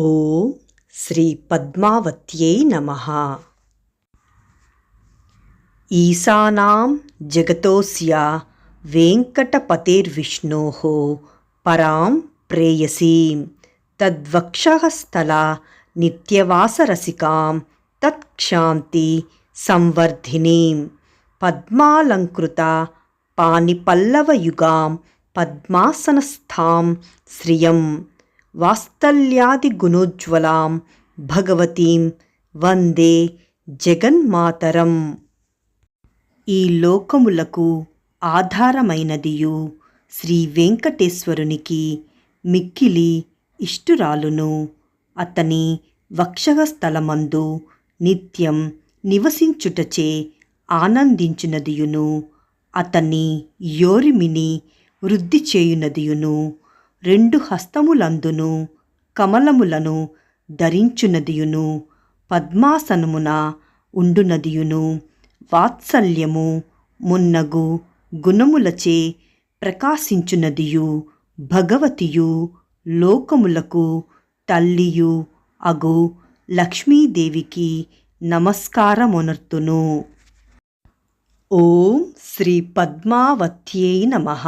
ఓం శ్రీ పద్మావత్యై నమ. ఈశానాం జగతోస్య వెంకటపతేర్విష్ణోः పరాం ప్రేయసీం. తద్వక్షస్థల నిత్యవాసరసికాం తత్క్షాంతి సంవర్ధినీం. పద్మాలంకృత పాణిపల్లవయుగాం పద్మాసనస్థాం శ్రియం. వాత్సల్యాదిగుణోజ్వలాం భగవతీం వందే జగన్మాతరం. ఈ లోకములకు ఆధారమైనదియు శ్రీ వెంకటేశ్వరునికి మిక్కిలి ఇష్టురాలును. అతని వక్షస్థలమందు నిత్యం నివసించుటచే ఆనందించునదియును. అతని యోరిమిని వృద్ధి చేయునదియును రెండు హస్తములందును కమలములను ధరించునదియును పద్మాసనమున ఉండునదియును. వాత్సల్యము మున్నగు గుణములచే ప్రకాశించునదియు భగవతియు లోకములకు తల్లియు అగు లక్ష్మీదేవికి నమస్కారమునర్తును. ఓం శ్రీ పద్మావత్యై నమః.